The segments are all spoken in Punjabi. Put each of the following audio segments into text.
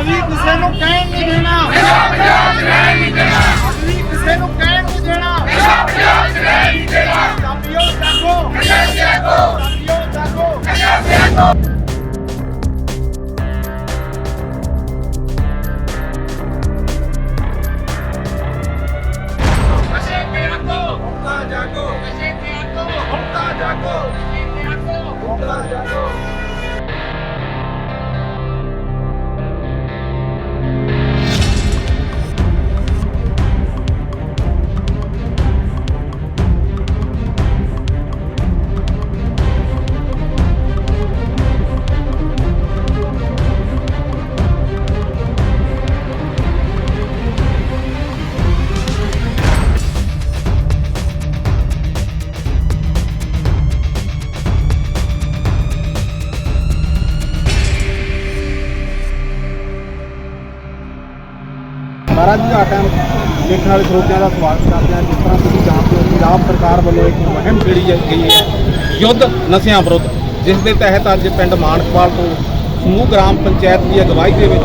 ਅਸੀਂ ਕਿਸੇ ਨੂੰ ਕਹਿਣ ਨਹੀਂ ਦੇਣਾ। ਅਸੀਂ ਕਿਸੇ ਨੂੰ ਕਹਿਣ ਨਹੀਂ ਦੇਣਾ। ਪੰਜਾਬੀਓ ਜਾਗੋ ਪੰਜਾਬੀਓ ਜਾਗੋ ਨਸ਼ੇ ਮਹਾਰਾਜ ਜੀ ਦੇਖਣ ਵਾਲੇ ਸਰੋਤਿਆਂ ਦਾ ਸਵਾਗਤ ਕਰਦੇ ਹਾਂ। ਜਿਸ ਤਰ੍ਹਾਂ ਤੁਸੀਂ ਜਾਣਦੇ ਹੋ, ਪੰਜਾਬ ਸਰਕਾਰ ਵੱਲੋਂ ਇੱਕ ਮੁਹਿੰਮ ਛੇੜੀ ਗਈ ਹੈ, ਯੁੱਧ ਨਸ਼ਿਆਂ ਵਿਰੁੱਧ, ਜਿਸ ਦੇ ਤਹਿਤ ਅੱਜ ਪਿੰਡ ਮਾਨਕਵਾਲ ਤੋਂ ਸਮੂਹ ਗ੍ਰਾਮ ਪੰਚਾਇਤ ਦੀ ਅਗਵਾਈ ਦੇ ਵਿੱਚ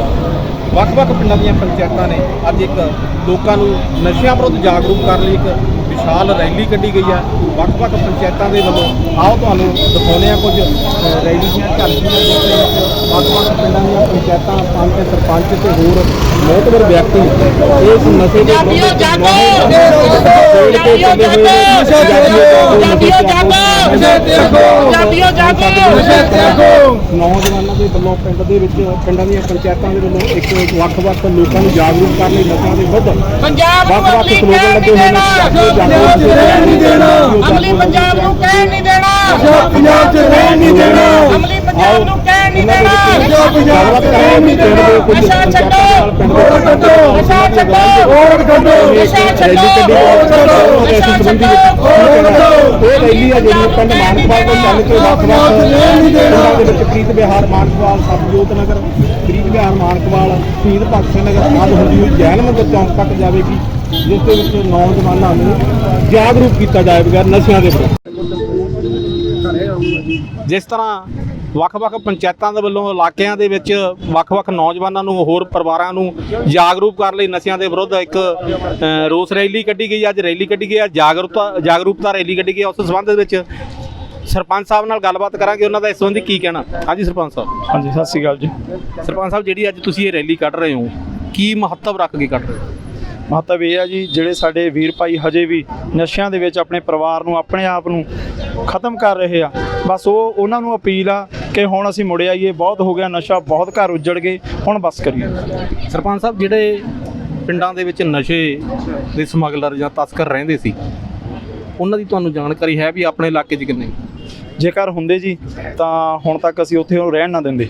ਵੱਖ-ਵੱਖ ਪਿੰਡਾਂ ਦੀਆਂ ਪੰਚਾਇਤਾਂ ਨੇ ਅੱਜ ਇੱਕ ਲੋਕਾਂ ਨੂੰ ਨਸ਼ਿਆਂ ਵਿਰੁੱਧ ਜਾਗਰੂਕ ਕਰਨ ਲਈ ਇੱਕ ਵਿਸ਼ਾਲ ਰੈਲੀ ਕੱਢੀ ਗਈ ਹੈ ਵੱਖ-ਵੱਖ ਪੰਚਾਇਤਾਂ ਦੇ ਵੱਲੋਂ ਆਓ ਤੁਹਾਨੂੰ ਦਿਖਾਉਂਦੇ ਹਾਂ ਕੁਝ ਰੈਲੀ ਦੀਆਂ ਝਲਕੀਆਂ ਦੇ ਵੱਖ-ਵੱਖ ਪਿੰਡਾਂ ਦੀਆਂ ਪੰਚਾਇਤਾਂ ਪੰਚ ਸਰਪੰਚ ਤੇ ਹੋਰ ਮੋਹਤਵਰ ਵਿਅਕਤੀ ਇਸ ਨਸ਼ੇ ਦੇ ਜਾਗੋ! ਜਾਗੋ! ਜਾਗੋ! ਨੌਜਵਾਨਾਂ ਦੇ ਵੱਲੋਂ ਪਿੰਡ ਦੇ ਵਿੱਚ ਪਿੰਡਾਂ ਦੀਆਂ ਪੰਚਾਇਤਾਂ ਦੇ ਵੱਲੋਂ ਇੱਕ ਵੱਖ-ਵੱਖ ਲੋਕਾਂ ਨੂੰ ਜਾਗਰੂਕ ਕਰਨ ਲਈ ਨਸ਼ਿਆਂ ਦੇ ਵਿਰੁੱਧ ਪੰਜਾਬ ਵੱਖ-ਵੱਖ ਸਲੋਗਨ ਲੱਗੇ ਨਹੀਂ ਹੋਏ ਦੇਣਾ ਨੇ ਰਹਿਣ ਨਹੀਂ ਦੇਣਾ। ਅਮਲੀ ਪੰਜਾਬ ਨੂੰ ਕਹਿਣ ਨਹੀਂ ਦੇਣਾ। ਪੰਜਾਬ 'ਚ ਰਹਿਣ ਨਹੀਂ ਦੇਣਾ। ਅਮਲੀ ਪੰਜਾਬ ਨੂੰ ਕਹਿਣ ਨਹੀਂ ਦੇਣਾ। ਪੰਜਾਬ 'ਚ ਰਹਿਣ ਨਹੀਂ ਦੇਣਾ। ਨਸ਼ਾ ਛੱਡੋ। ਵੋਟ ਕੱਢੋ। ਨਸ਼ਾ ਛੱਡੋ। ਵੋਟ ਕੱਢੋ। ਨਸ਼ਾ ਛੱਡੋ। ਰੈਲੀ ਕੱਢੀ ਨਸ਼ਾ ਛੱਡੋ। ਇਹ ਰੈਲੀ ਆ ਜਿਹੜੀ ਪਿੰਡ ਮਾਨਕਵਾਲ ਤੋਂ ਚੱਲ ਕੇ ਵੱਖ-ਵੱਖ ਪਿੰਡਾਂ ਦੇ ਵਿੱਚ ਪ੍ਰੀਤ ਵਿਹਾਰ ਮਾਨਕਵਾਲ ਸਤਜੋਤ ਨਗਰ। ਪ੍ਰੀਤ ਮਾਨਕਵਾਲ ਸ਼ਹੀਦ ਭਗਤ ਸਿੰਘ ਨਗਰ ਆਦਿ ਹੁੰਦੀ ਹੋਈ ਜੈਨ ਮੰਦਰ ਚੌਂਕ ਤੱਕ ਜਾਵੇਗੀ ਜਿਸ ਦੇ ਵਿੱਚ ਨੌਜਵਾਨਾਂ ਨੂੰ ਜਾਗਰੂਕ ਕੀਤਾ ਜਾਏਗਾ ਨਸ਼ਿਆਂ ਦੇ ਵਿਰੁੱਧ ਜਿਸ ਤਰ੍ਹਾਂ ਵੱਖ-ਵੱਖ ਪੰਚਾਇਤਾਂ ਦੇ ਵੱਲੋਂ ਇਲਾਕਿਆਂ ਦੇ ਵਿੱਚ ਵੱਖ-ਵੱਖ ਨੌਜਵਾਨਾਂ ਨੂੰ ਹੋਰ ਪਰਿਵਾਰਾਂ ਨੂੰ ਜਾਗਰੂਕ ਕਰਨ ਲਈ ਨਸ਼ਿਆਂ ਦੇ ਵਿਰੁੱਧ ਇੱਕ ਅ, ਰੋਸ ਰੈਲੀ ਕੱਢੀ ਗਈ ਅੱਜ ਰੈਲੀ ਕੱਢੀ ਗਈ ਹੈ ਜਾਗਰੂਕਤਾ ਜਾਗਰੂਕਤਾ ਰੈਲੀ ਕੱਢੀ ਗਈ ਉਸ ਸੰਬੰਧ ਵਿੱਚ ਸਰਪੰਚ ਸਾਹਿਬ ਨਾਲ ਗੱਲਬਾਤ ਕਰਾਂਗੇ ਉਹਨਾਂ ਦਾ ਇਸ ਸੰਬੰਧੀ ਕੀ ਕਹਿਣਾ? ਹਾਂਜੀ ਸਰਪੰਚ ਸਾਹਿਬ। ਹਾਂਜੀ ਸਤਿ ਸ਼੍ਰੀ ਅਕਾਲ ਜੀ। ਸਰਪੰਚ ਸਾਹਿਬ ਜਿਹੜੀ ਅੱਜ ਤੁਸੀਂ ਇਹ ਰੈਲੀ ਕੱਢ ਰਹੇ ਹੋ ਕੀ ਮਹੱਤਵ ਰੱਖ ਕੇ ਕੱਢ ਰਹੇ ਹੋ? ਮਹੱਤਵ ਇਹ ਹੈ ਜੀ ਜਿਹੜੇ ਸਾਡੇ ਵੀਰ ਭਾਈ ਹਜੇ ਵੀ ਨਸ਼ਿਆਂ ਦੇ ਵਿੱਚ ਆਪਣੇ ਪਰਿਵਾਰ ਨੂੰ ਆਪਣੇ ਆਪ ਨੂੰ ਖਤਮ ਕਰ ਰਹੇ ਆ। ਬਸ ਉਹ ਉਹਨਾਂ ਨੂੰ ਅਪੀਲ ਆ ਕਿ ਹੁਣ ਅਸੀਂ ਮੁੜ ਆਈਏ ਬਹੁਤ ਹੋ ਗਿਆ ਨਸ਼ਾ ਬਹੁਤ ਘਰ ਉੱਜੜ ਗਏ ਹੁਣ ਬਸ ਕਰੀਏ। ਸਰਪੰਚ ਸਾਹਿਬ ਜਿਹੜੇ ਪਿੰਡਾਂ ਦੇ ਵਿੱਚ ਨਸ਼ੇ ਦੇ ਸਮਗਲਰ ਜਾਂ ਤਸਕਰ ਰਹਿੰਦੇ ਸੀ ਉਹਨਾਂ ਦੀ ਤੁਹਾਨੂੰ ਜਾਣਕਾਰੀ ਹੈ ਵੀ ਆਪਣੇ ਇਲਾਕੇ 'ਚ ਕਿੰਨੇ? ਜੇਕਰ ਹੁੰਦੇ ਜੀ, ਤਾਂ ਹੁਣ ਤੱਕ ਅਸੀਂ ਉੱਥੇ ਉਹ ਰਹਿਣ ਨਾ ਦਿੰਦੇ।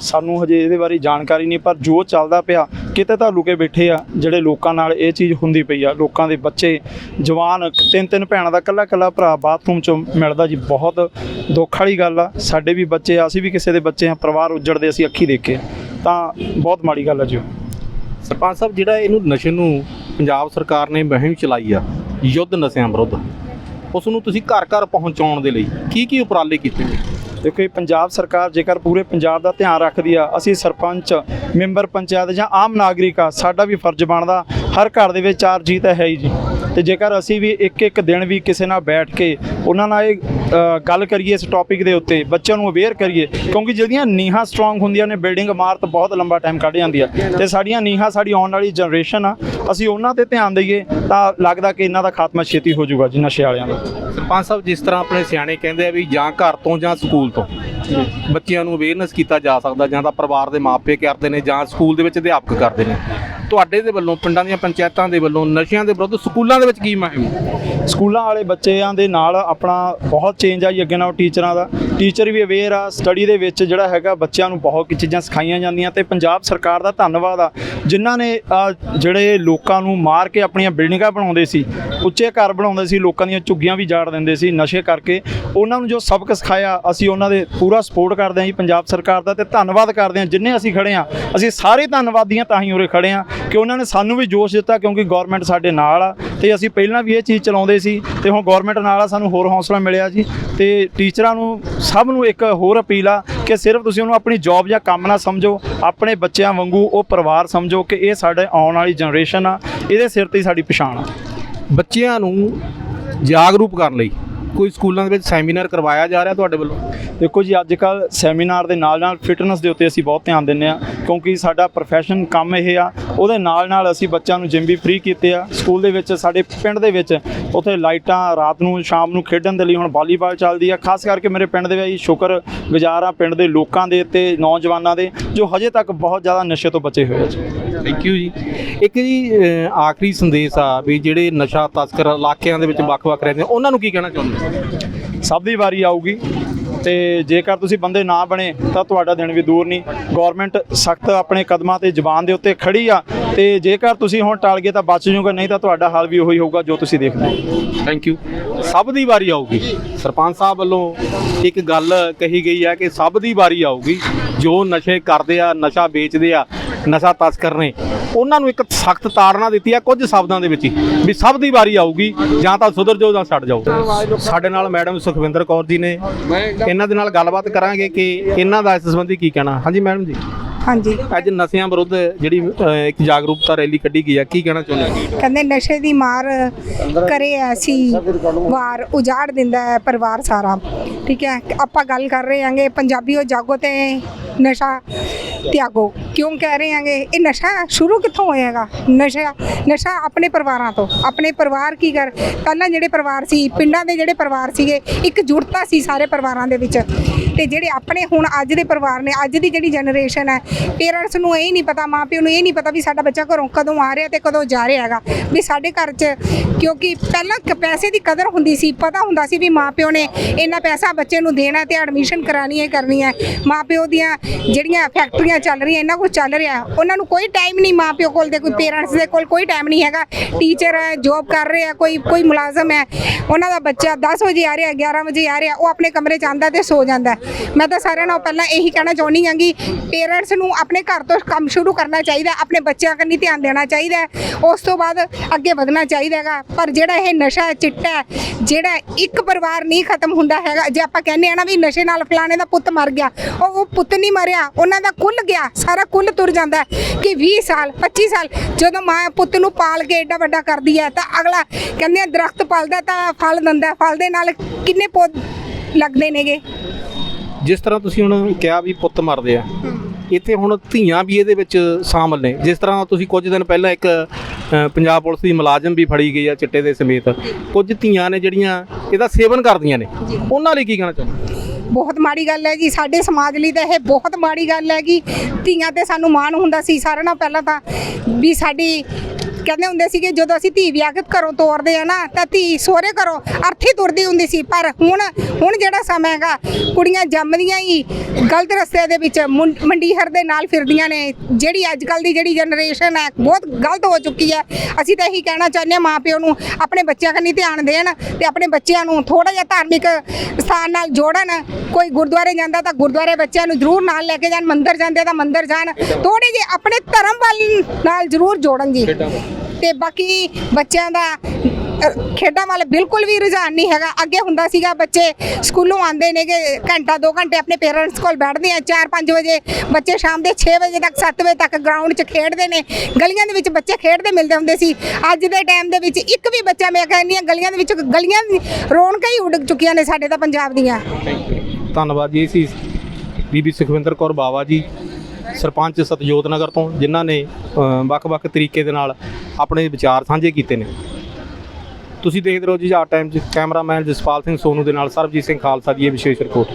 ਸਾਨੂੰ ਹਜੇ ਇਹਦੇ ਬਾਰੇ ਜਾਣਕਾਰੀ ਨਹੀਂ, ਪਰ ਜੋ ਚੱਲਦਾ ਪਿਆ, ਕਿਤੇ ਤਾਂ ਲੁਕੇ ਬੈਠੇ ਆ, ਜਿਹੜੇ ਲੋਕਾਂ ਨਾਲ ਇਹ ਚੀਜ਼ ਹੁੰਦੀ ਪਈ ਆ, ਲੋਕਾਂ ਦੇ ਬੱਚੇ, ਜਵਾਨ ਤਿੰਨ ਤਿੰਨ ਭੈਣਾਂ ਦਾ ਕੱਲਾ ਕੱਲਾ ਭਰਾ ਬਾਥਰੂਮ ਚੋਂ ਮਿਲਦਾ ਜੀ, ਬਹੁਤ ਦੁੱਖ ਵਾਲੀ ਗੱਲ ਆ। ਸਾਡੇ ਵੀ ਬੱਚੇ ਆ, ਅਸੀਂ ਵੀ ਕਿਸੇ ਦੇ ਬੱਚੇ ਆ, ਪਰਿਵਾਰ ਉੱਜੜਦੇ ਅਸੀਂ ਅੱਖੀ ਦੇਖੇ ਤਾਂ ਬਹੁਤ ਮਾੜੀ ਗੱਲ ਆ ਜੀ ਉਹ। ਸਰਪੰਚ ਸਾਹਿਬ, ਜਿਹੜਾ ਇਹਨੂੰ ਨਸ਼ੇ ਨੂੰ ਪੰਜਾਬ ਸਰਕਾਰ ਨੇ ਮੁਹਿੰਮ ਚਲਾਈ ਆ, ਯੁੱਧ ਨਸ਼ਿਆਂ ਵਿਰੁੱਧ ਉਸ ਨੂੰ ਤੁਸੀਂ ਘਰ ਘਰ ਪਹੁੰਚਾਉਣ ਦੇ ਲਈ ਕੀ ਕੀ ਉਪਰਾਲੇ ਕੀਤੇ ਨੇ? ਦੇਖੋ ਇਹ ਪੰਜਾਬ ਸਰਕਾਰ ਜੇਕਰ ਪੂਰੇ ਪੰਜਾਬ ਦਾ ਧਿਆਨ ਰੱਖਦੀ ਆ, ਅਸੀਂ ਸਰਪੰਚ, ਮੈਂਬਰ ਪੰਚਾਇਤ ਜਾਂ ਆਮ ਨਾਗਰਿਕ ਆ, ਸਾਡਾ ਵੀ ਫਰਜ਼ ਬਣਦਾ ਹਰ ਘਰ ਦੇ ਵਿੱਚ ਚਾਰ ਜੀ ਤਾਂ ਹੈ ਹੀ ਜੀ। ਤੇ ਜੇਕਰ ਅਸੀਂ ਵੀ ਇੱਕ ਇੱਕ ਦਿਨ ਵੀ ਕਿਸੇ ਨਾਲ ਬੈਠ ਕੇ ਉਹਨਾਂ ਨਾਲ ਇਹ ਗੱਲ ਕਰੀਏ ਇਸ ਟੌਪਿਕ ਦੇ ਉੱਤੇ, ਬੱਚਿਆਂ ਨੂੰ ਅਵੇਅਰ ਕਰੀਏ, ਕਿਉਂਕਿ ਜਿਹੜੀਆਂ ਨੀਹਾਂ ਸਟਰੋਂਗ ਹੁੰਦੀਆਂ ਨੇ ਬਿਲਡਿੰਗ ਇਮਾਰਤ ਬਹੁਤ ਲੰਬਾ ਟਾਈਮ ਕੱਢ ਜਾਂਦੀ ਆ। ਤੇ ਸਾਡੀਆਂ ਨੀਹਾਂ ਸਾਡੀ ਆਉਣ ਵਾਲੀ ਜਨਰੇਸ਼ਨ ਆ। ਅਸੀਂ ਉਹਨਾਂ ਤੇ ਧਿਆਨ ਦਈਏ, ਤਾਂ ਲੱਗਦਾ ਕਿ ਇਹਨਾਂ ਦਾ ਖਾਤਮਾ ਛੇਤੀ ਹੋ ਜਾਊਗਾ ਜੀ ਨਸ਼ੇ ਵਾਲਿਆਂ ਦਾ। ਸਰਪੰਚ ਸਾਹਿਬ, ਜਿਸ ਤਰ੍ਹਾਂ ਆਪਣੇ ਸਿਆਣੇ ਕਹਿੰਦੇ ਆ ਵੀ ਜਾਂ ਘਰ ਤੋਂ ਜਾਂ ਸਕੂਲ ਤੋਂ, ਬੱਚਿਆਂ ਨੂੰ ਅਵੇਅਰਨੈਸ ਕੀਤਾ ਜਾ ਸਕਦਾ ਜਾਂ ਤਾਂ ਪਰਿਵਾਰ ਦੇ ਮਾਪੇ ਕਰਦੇ ਨੇ ਜਾਂ ਸਕੂਲ ਦੇ ਵਿੱਚ ਅਧਿਆਪਕ ਕਰਦੇ ਨੇ। ਤੁਹਾਡੇ ਦੇ ਵੱਲੋਂ, ਪਿੰਡਾਂ ਦੀਆਂ ਪੰਚਾਇਤਾਂ ਦੇ ਵੱਲੋਂ, ਨਸ਼ਿਆਂ ਦੇ ਵਿਰੁੱਧ ਸਕੂਲਾਂ ਦੇ ਵਿੱਚ ਕੀ ਮੁਹਿੰਮ? ਸਕੂਲਾਂ ਵਾਲੇ ਬੱਚਿਆਂ ਦੇ ਨਾਲ ਆਪਣਾ ਬਹੁਤ ਚੇਂਜ ਆਈ ਅੱਗੇ ਨਾਲੋਂ ਟੀਚਰਾਂ ਦਾ। ਟੀਚਰ ਵੀ ਅਵੇਅਰ ਆ ਸਟੱਡੀ ਦੇ ਵਿੱਚ ਜਿਹੜਾ ਹੈਗਾ ਬੱਚਿਆਂ ਨੂੰ ਬਹੁਤ ਚੀਜ਼ਾਂ ਸਿਖਾਈਆਂ ਜਾਂਦੀਆਂ ਤੇ ਪੰਜਾਬ ਸਰਕਾਰ ਦਾ ਧੰਨਵਾਦ ਆ। ਜਿਨ੍ਹਾਂ ਨੇ ਜਿਹੜੇ ਲੋਕਾਂ ਨੂੰ ਮਾਰ ਕੇ ਆਪਣੀਆਂ ਬਿਲਡਿੰਗਾਂ ਬਣਾਉਂਦੇ ਸੀ, ਉੱਚੇ ਘਰ ਬਣਾਉਂਦੇ ਸੀ, ਲੋਕਾਂ ਦੀਆਂ ਝੁੱਗੀਆਂ ਵੀ ਜਾੜ ਦਿੰਦੇ ਸੀ ਨਸ਼ੇ ਕਰਕੇ, ਉਹਨਾਂ ਨੂੰ ਜੋ ਸਬਕ ਸਿਖਾਇਆ, ਅਸੀਂ ਉਹਨਾਂ ਦੇ ਪੂਰਾ ਸਪੋਰਟ ਕਰਦੇ ਹਾਂ ਜੀ ਪੰਜਾਬ ਸਰਕਾਰ ਦਾ ਤੇ ਧੰਨਵਾਦ ਕਰਦੇ ਹਾਂ। ਜਿੰਨੇ ਅਸੀਂ ਖੜੇ ਹਾਂ, ਅਸੀਂ ਸਾਰੇ ਧੰਨਵਾਦੀਆਂ ਤਾਂ ਹੀ ਉਰੇ ਖੜੇ ਹਾਂ ਕਿ ਉਹਨਾਂ ਨੇ ਸਾਨੂੰ ਵੀ ਜੋਸ਼ ਦਿੱਤਾ ਕਿਉਂਕਿ ਗਵਰਨਮੈਂਟ ਸਾਡੇ ਨਾਲ ਆ ਤੇ ਅਸੀਂ ਪਹਿਲਾਂ ਵੀ ਇਹ ਚੀਜ਼ ਚਲਾਉਂਦੇ ਸੀ ਤੇ ਹੁਣ ਗਵਰਨਮੈਂਟ ਨਾਲ ਆ, ਸਾਨੂੰ ਹੋਰ ਹੌਸਲਾ ਮਿਲਿਆ ਜੀ ਤੇ ਟੀਚਰਾਂ ਨੂੰ ਸਭ ਨੂੰ ਇੱਕ ਹੋਰ ਅਪੀਲ ਆ ਕਿ ਸਿਰਫ ਤੁਸੀਂ ਉਹਨੂੰ ਆਪਣੀ ਜੌਬ ਜਾਂ ਕੰਮ ਨਾ ਸਮਝੋ, ਆਪਣੇ ਬੱਚਿਆਂ ਵਾਂਗੂ ਉਹ ਪਰਿਵਾਰ ਸਮਝੋ ਕਿ ਇਹ ਸਾਡੇ ਆਉਣ ਵਾਲੀ ਜਨਰੇਸ਼ਨ ਆ, ਇਹਦੇ ਸਿਰ ਤੇ ਹੀ ਸਾਡੀ ਪਛਾਣ ਆ। ਬੱਚਿਆਂ ਨੂੰ ਜਾਗਰੂਕ ਕਰਨ ਲਈ ਕੋਈ ਸਕੂਲਾਂ ਦੇ ਵਿੱਚ ਸੈਮੀਨਾਰ ਕਰਵਾਇਆ ਜਾ ਰਿਹਾ ਤੁਹਾਡੇ ਵੱਲੋਂ? ਦੇਖੋ ਜੀ ਅੱਜ ਕੱਲ ਸੈਮੀਨਾਰ ਦੇ ਨਾਲ ਨਾਲ ਫਿਟਨੈਸ ਦੇ ਉੱਤੇ ਅਸੀਂ ਬਹੁਤ ਧਿਆਨ ਦਿੰਦੇ ਆ ਕਿਉਂਕਿ ਸਾਡਾ ਪ੍ਰੋਫੈਸ਼ਨ ਕੰਮ ਇਹ ਆ, ਉਹਦੇ ਨਾਲ ਨਾਲ ਅਸੀਂ ਬੱਚਿਆਂ ਨੂੰ ਜਿਮ ਵੀ ਫ੍ਰੀ ਕੀਤੇ ਆ। ਸਕੂਲ ਦੇ ਵਿੱਚ, ਸਾਡੇ ਪਿੰਡ ਦੇ ਵਿੱਚ ਉੱਥੇ ਲਾਈਟਾਂ ਰਾਤ ਨੂੰ, ਸ਼ਾਮ ਨੂੰ ਖੇਡਣ ਦੇ ਲਈ ਹੁਣ ਵਾਲੀਬਾਲ ਚੱਲਦੀ ਆ। ਖਾਸ ਕਰਕੇ ਮੇਰੇ ਪਿੰਡ ਦੇ ਵਿੱਚ ਸ਼ੁਕਰ ਗੁਜ਼ਾਰ ਆ ਪਿੰਡ ਦੇ ਲੋਕਾਂ ਦੇ ਤੇ ਨੌਜਵਾਨਾਂ ਦੇ, ਜੋ ਹਜੇ ਤੱਕ ਬਹੁਤ ਜ਼ਿਆਦਾ ਨਸ਼ੇ ਤੋਂ ਬਚੇ ਹੋਏ ਆ ਥੈਂਕ ਯੂ ਜੀ। ਇੱਕ ਜੀ ਅਹ, ਆਖਰੀ ਸੰਦੇਸ਼ ਆ ਵੀ ਜਿਹੜੇ ਨਸ਼ਾ ਤਸਕਰ ਇਲਾਕਿਆਂ ਦੇ ਵਿੱਚ ਵੱਖ-ਵੱਖ ਰਹਿੰਦੇ ਆ, ਉਹਨਾਂ ਨੂੰ ਕੀ ਕਹਿਣਾ ਚਾਹੁੰਦੇ ਹੋ? ਸਭ ਦੀ ਵਾਰੀ ਆਊਗੀ ਤੇ ਜੇਕਰ ਤੁਸੀਂ ਬੰਦੇ ਨਾ ਬਣੇ ਤਾਂ ਤੁਹਾਡਾ ਦਿਨ ਵੀ ਦੂਰ ਨਹੀਂ। ਗਵਰਨਮੈਂਟ ਸਖਤ ਆਪਣੇ ਕਦਮਾਂ ਤੇ ਜ਼ਬਾਨ ਦੇ ਉੱਤੇ ਖੜੀ ਆ ਤੇ ਜੇਕਰ ਤੁਸੀਂ ਹੁਣ ਟਾਲ ਗਏ ਤਾਂ ਬਚ ਜਾਓਗੇ ਨਹੀਂ ਤਾਂ ਤੁਹਾਡਾ ਹਾਲ ਵੀ ਉਹੀ ਹੋਊਗਾ ਜੋ ਤੁਸੀਂ ਦੇਖਦੇ ਹੋ। ਥੈਂਕ ਯੂ ਸਭ ਦੀ ਵਾਰੀ ਆਊਗੀ। ਸਰਪੰਚ ਸਾਹਿਬ ਵੱਲੋਂ ਇੱਕ ਗੱਲ ਕਹੀ ਗਈ ਹੈ ਕਿ ਸਭ ਦੀ ਵਾਰੀ ਆਊਗੀ। ਜੋ ਨਸ਼ੇ ਕਰਦੇ ਆ ਨਸ਼ਾ ਵੇਚਦੇ ਆ ਨਸ਼ਾ ਤਸਕਰ ਨੇ। ਉਹਨਾਂ ਨੂੰ ਇੱਕ ਸਖਤ ਤਾੜਨਾ ਦਿੱਤੀ ਆ ਕੁਝ ਸ਼ਬਦਾਂ ਦੇ ਵਿੱਚ ਹੀ। ਵੀ ਸਭ ਦੀ ਵਾਰੀ ਆਊਗੀ ਜਾਂ ਤਾਂ ਸੁਧਰ ਜਾਓ ਜਾਂ ਛੱਡ ਜਾਓ। ਸਾਡੇ ਨਾਲ ਮੈਡਮ ਸੁਖਵਿੰਦਰ ਕੌਰ ਜੀ ਨੇ। ਇਹਨਾਂ ਦੇ ਨਾਲ ਗੱਲਬਾਤ ਕਰਾਂਗੇ ਕਿ ਇਹਨਾਂ ਦਾ ਇਸ ਸੰਬੰਧੀ ਕੀ ਕਹਿਣਾ। ਹਾਂਜੀ ਮੈਡਮ ਜੀ। ਹਾਂਜੀ। ਅੱਜ ਨਸ਼ਿਆਂ ਵਿਰੁੱਧ ਜਿਹੜੀ ਇੱਕ ਜਾਗਰੂਕਤਾ ਰੈਲੀ ਕੱਢੀ ਗਈ ਆ। ਕੀ ਕਹਿਣਾ ਚਾਹੁੰਦੇ ਹੋ? ਕਹਿੰਦੇ ਨਸ਼ੇ ਦੀ ਮਾਰ ਕਰੇ ਐਸੀ ਵਾਰ ਉਜਾੜ ਦਿੰਦਾ ਹੈ ਪਰਿਵਾਰ ਸਾਰਾ। ਠੀਕ ਹੈ ਆਪਾਂ ਗੱਲ ਕਰ ਰਹੇ ਹਾਂਗੇ ਪੰਜਾਬੀਓ ਜਾਗੋ ਤੇ ਨਸ਼ਾ ਤਿਆਗੋ। ਕਿਉਂ ਕਹਿ ਰਹੇ ਹਾਂਗੇ? ਇਹ ਨਸ਼ਾ ਸ਼ੁਰੂ ਕਿੱਥੋਂ ਹੋਏਗਾ? ਨਸ਼ਾ ਨਸ਼ਾ ਆਪਣੇ ਪਰਿਵਾਰਾਂ ਤੋਂ। ਆਪਣੇ ਪਰਿਵਾਰ ਕੀ ਕਰ? ਪਹਿਲਾਂ ਜਿਹੜੇ ਪਰਿਵਾਰ ਸੀ, ਪਿੰਡਾਂ ਦੇ ਜਿਹੜੇ ਪਰਿਵਾਰ ਸੀਗੇ, ਇੱਕ ਜੁੜਤਾ ਸੀ ਸਾਰੇ ਪਰਿਵਾਰਾਂ ਦੇ ਵਿੱਚ। ਤੇ ਜਿਹੜੇ ਆਪਣੇ ਹੁਣ ਅੱਜ ਦੇ ਪਰਿਵਾਰ ਨੇ, ਅੱਜ ਦੀ ਜਿਹੜੀ ਜਨਰੇਸ਼ਨ ਹੈ ਪੇਰੈਂਟਸ ਨੂੰ ਇਹ ਨਹੀਂ ਪਤਾ, ਮਾਪਿਓ ਨੂੰ ਇਹ ਨਹੀਂ ਪਤਾ ਵੀ ਸਾਡਾ ਬੱਚਾ ਘਰੋਂ ਕਦੋਂ ਆ ਰਿਹਾ ਤੇ ਕਦੋਂ ਜਾ ਰਿਹਾ ਹੈਗਾ। ਵੀ ਸਾਡੇ ਘਰ 'ਚ, ਕਿਉਂਕਿ ਪਹਿਲਾਂ ਕ- ਪੈਸੇ ਦੀ ਕਦਰ ਹੁੰਦੀ ਸੀ, ਪਤਾ ਹੁੰਦਾ ਸੀ ਵੀ ਮਾਪਿਓ ਨੇ ਇੰਨਾ ਪੈਸਾ ਬੱਚੇ ਨੂੰ ਦੇਣਾ ਤੇ ਐਡਮਿਸ਼ਨ ਕਰਾਣੀ ਹੈ, ਕਰਨੀ ਹੈ। ਮਾਪਿਓ ਦੀਆਂ ਜਿਹੜੀਆਂ ਫੈਕਟਰੀਆਂ ਚੱਲ ਰਹੀਆਂ ਇਹਨਾਂ ਕੁਝ ਚੱਲ ਰਿਹਾ। ਉਹਨਾਂ ਨੂੰ ਕੋਈ ਟਾਈਮ ਨਹੀਂ ਮਾਪਿਓ ਕੋਲ ਦੇ, ਕੋਈ ਪੇਰੈਂਟਸ ਦੇ ਕੋਲ ਕੋਈ ਟਾਈਮ ਨਹੀਂ ਹੈਗਾ। ਟੀਚਰ ਹੈ ਜੌਬ ਕਰ ਰਹੇ ਆ ਕੋਈ ਕੋਈ ਮੁਲਾਜ਼ਮ ਹੈ। ਉਹਨਾਂ ਦਾ ਬੱਚਾ 10 ਵਜੇ ਆ ਰਿਹਾ 11 ਵਜੇ ਆ ਰਿਹਾ, ਉਹ ਆਪਣੇ ਕਮਰੇ 'ਚ ਆਂਦਾ ਤੇ ਸੋ ਜਾਂਦਾ ਮੈਂ ਤਾਂ ਸਾਰਿਆਂ ਨਾਲੋਂ ਪਹਿਲਾਂ ਇਹੀ ਕਹਿਣਾ ਚਾਹੁੰਦੀ ਹਾਂ ਕਿ ਪੇਰੈਂਟਸ ਨੂੰ ਆਪਣੇ ਘਰ ਤੋਂ ਕੰਮ ਸ਼ੁਰੂ ਕਰਨਾ ਚਾਹੀਦਾ ਆਪਣੇ ਬੱਚਿਆਂ ਕੰਨੀ ਧਿਆਨ ਦੇਣਾ ਚਾਹੀਦਾ ਉਸ ਤੋਂ ਬਾਅਦ ਅੱਗੇ ਵਧਣਾ ਚਾਹੀਦਾ ਹੈਗਾ। ਪਰ ਜਿਹੜਾ ਇਹ ਨਸ਼ਾ ਚਿੱਟਾ ਜਿਹੜਾ ਇੱਕ ਪਰਿਵਾਰ ਨਹੀਂ ਖਤਮ ਹੁੰਦਾ ਹੈਗਾ, ਜੇ ਆਪਾਂ ਕਹਿੰਦੇ ਆ ਨਾ ਵੀ ਨਸ਼ੇ ਨਾਲ ਫਲਾਣੇ ਦਾ ਪੁੱਤ ਮਰ ਗਿਆ, ਉਹ ਉਹ ਪੁੱਤ ਨਹੀਂ ਮਰਿਆ ਉਹਨਾਂ ਦਾ ਕੁੱਲ ਗਿਆ ਸਾਰਾ ਕੁੱਲ ਤੁਰ ਜਾਂਦਾ ਕਿ 20 ਸਾਲ 25 ਸਾਲ ਜਦੋਂ ਮਾਂ ਪੁੱਤ ਨੂੰ ਪਾਲ ਕੇ ਏਡਾ ਵੱਡਾ ਕਰਦੀ ਹੈ ਤਾਂ ਅਗਲਾ ਕਹਿੰਦੇ ਆ ਦਰਖਤ ਪਲਦਾ ਤਾਂ ਫਲ ਦਿੰਦਾ। ਫਲ ਦੇ ਨਾਲ ਕਿੰਨੇ ਪੌਦ ਲੱਗਦੇ ਨੇਗੇ? ਜਿਸ ਤਰ੍ਹਾਂ ਤੁਸੀਂ ਹੁਣ ਕਿਹਾ ਵੀ ਪੁੱਤ ਮਰਦੇ ਆ ਇੱਥੇ ਹੁਣ ਧੀਆਂ ਵੀ ਇਹਦੇ ਵਿੱਚ ਸ਼ਾਮਲ ਨੇ। ਜਿਸ ਤਰ੍ਹਾਂ ਤੁਸੀਂ ਕੁਝ ਦਿਨ ਪਹਿਲਾਂ ਇੱਕ ਪੰਜਾਬ ਪੁਲਿਸ ਦੀ ਮੁਲਾਜ਼ਮ ਵੀ ਫੜੀ ਗਈ ਆ ਚਿੱਟੇ ਦੇ ਸਮੇਤ। ਕੁਝ ਧੀਆਂ ਨੇ ਜਿਹੜੀਆਂ ਇਹਦਾ ਸੇਵਨ ਕਰਦੀਆਂ ਨੇ। ਉਹਨਾਂ ਲਈ ਕੀ ਕਹਿਣਾ ਚਾਹੁੰਦੇ? ਬਹੁਤ ਮਾੜੀ ਗੱਲ ਹੈ ਜੀ ਸਾਡੇ ਸਮਾਜ ਲਈ ਤਾਂ ਇਹ ਬਹੁਤ ਮਾੜੀ ਗੱਲ ਹੈ ਕਿ ਧੀਆਂ ਤੇ ਸਾਨੂੰ ਮਾਣ ਹੁੰਦਾ ਸੀ ਸਾਰਿਆਂ ਨਾਲ ਪਹਿਲਾਂ ਤਾਂ ਵੀ ਸਾਡੀ ਕਹਿੰਦੇ ਹੁੰਦੇ ਸੀਗੇ, ਜਦੋਂ ਅਸੀਂ ਧੀ ਵਿਆਹ ਕੇ ਘਰੋਂ ਤੋਰਦੇ ਆ ਨਾ, ਤਾਂ ਧੀ ਸਹੁਰੇ ਘਰੋਂ ਅਰਥੀ ਤੁਰਦੀ ਹੁੰਦੀ ਸੀ। ਪਰ ਹੁਣ ਹੁਣ ਜਿਹੜਾ ਸਮਾਂ ਹੈਗਾ, ਕੁੜੀਆਂ ਜੰਮਦੀਆਂ ਹੀ ਗਲਤ ਰਸਤੇ ਦੇ ਵਿੱਚ ਮੁੰ- ਮੰਡੀਹਰ ਦੇ ਨਾਲ ਫਿਰਦੀਆਂ ਨੇ। ਜਿਹੜੀ ਅੱਜ ਕੱਲ ਦੀ ਜਿਹੜੀ ਜਨਰੇਸ਼ਨ ਹੈ, ਬਹੁਤ ਗਲਤ ਹੋ ਚੁੱਕੀ ਹੈ। ਅਸੀਂ ਤਾਂ ਇਹੀ ਕਹਿਣਾ ਚਾਹੁੰਦੇ ਹਾਂ ਮਾਪਿਓ ਨੂੰ, ਆਪਣੇ ਬੱਚਿਆਂ ਕੰਨੀ ਧਿਆਨ ਦੇਣ ਤੇ ਆਪਣੇ ਬੱਚਿਆਂ ਨੂੰ ਥੋੜਾ ਜਿਹਾ ਧਾਰਮਿਕ ਸਥਾਨ ਨਾਲ ਜੋੜਨ। ਕੋਈ ਗੁਰਦੁਆਰੇ ਜਾਂਦਾ ਤਾਂ ਗੁਰਦੁਆਰੇ ਬੱਚਿਆਂ ਨੂੰ ਜ਼ਰੂਰ ਨਾਲ ਲੈ ਕੇ ਜਾਣ, ਮੰਦਿਰ ਜਾਂਦੇ ਤਾਂ ਮੰਦਿਰ ਜਾਣ। ਥੋੜੇ ਜਿਹੇ ਆਪਣੇ ਧਰਮ ਵੱਲ ਨਾਲ ਜ਼ਰੂਰ ਜੋੜਨ ਜੀ। ਤੇ ਬਾਕੀ ਬੱਚਿਆਂ ਦਾ ਖੇਡਾਂ ਵੱਲ ਬਿਲਕੁਲ ਵੀ ਰੁਝਾਨ ਨਹੀਂ ਹੈਗਾ। ਅੱਗੇ ਹੁੰਦਾ ਸੀਗਾ, ਬੱਚੇ ਸਕੂਲੋਂ ਆਉਂਦੇ ਨੇਗੇ, ਘੰਟਾ 2 ਘੰਟੇ ਆਪਣੇ ਪੇਰੈਂਟਸ ਕੋਲ ਬੈਠਦੇ ਆ 4-5 ਵਜੇ। ਬੱਚੇ ਸ਼ਾਮ ਦੇ 6 ਵਜੇ ਤੱਕ 7 ਵਜੇ ਤੱਕ ਗਰਾਊਂਡ 'ਚ ਖੇਡਦੇ ਨੇ। ਗਲੀਆਂ ਦੇ ਵਿੱਚ ਬੱਚੇ ਖੇਡਦੇ ਮਿਲਦੇ ਹੁੰਦੇ ਸੀ। ਅੱਜ ਦੇ ਟਾਈਮ ਦੇ ਵਿੱਚ ਇੱਕ ਵੀ ਬੱਚਾ ਮੈਂ ਕਹਿੰਦੀ ਹਾਂ, ਗਲੀਆਂ ਦੇ ਵਿੱਚ ਗਲੀਆਂ ਦੀ ਰੌਣਕਾਂ ਹੀ ਉੱਡ ਚੁੱਕੀਆਂ ਨੇ ਸਾਡੇ ਤਾਂ ਪੰਜਾਬ ਦੀਆਂ। ਧੰਨਵਾਦ ਜੀ ਸੀ ਬੀਬੀ ਸੁਖਵਿੰਦਰ ਕੌਰ ਬਾਵਾ ਜੀ, ਸਰਪੰਚ ਸਤਜੋਤ ਨਗਰ ਤੋਂ, ਜਿਨ੍ਹਾਂ ਨੇ ਵੱਖ-ਵੱਖ ਤਰੀਕੇ ਦੇ ਨਾਲ ਆਪਣੇ ਵਿਚਾਰ ਸਾਂਝੇ ਕੀਤੇ ਨੇ। ਤੁਸੀਂ ਦੇਖਦੇ ਰਹੋ ਜੀ ਆ ਟਾਈਮ 'ਚ ਕੈਮਰਾਮੈਨ ਜਸਪਾਲ ਸਿੰਘ ਸੋਨੂ ਦੇ ਨਾਲ ਸਰਬਜੀਤ ਸਿੰਘ ਖਾਲਸਾ ਦੀ ਇਹ ਵਿਸ਼ੇਸ਼ ਰਿਪੋਰਟ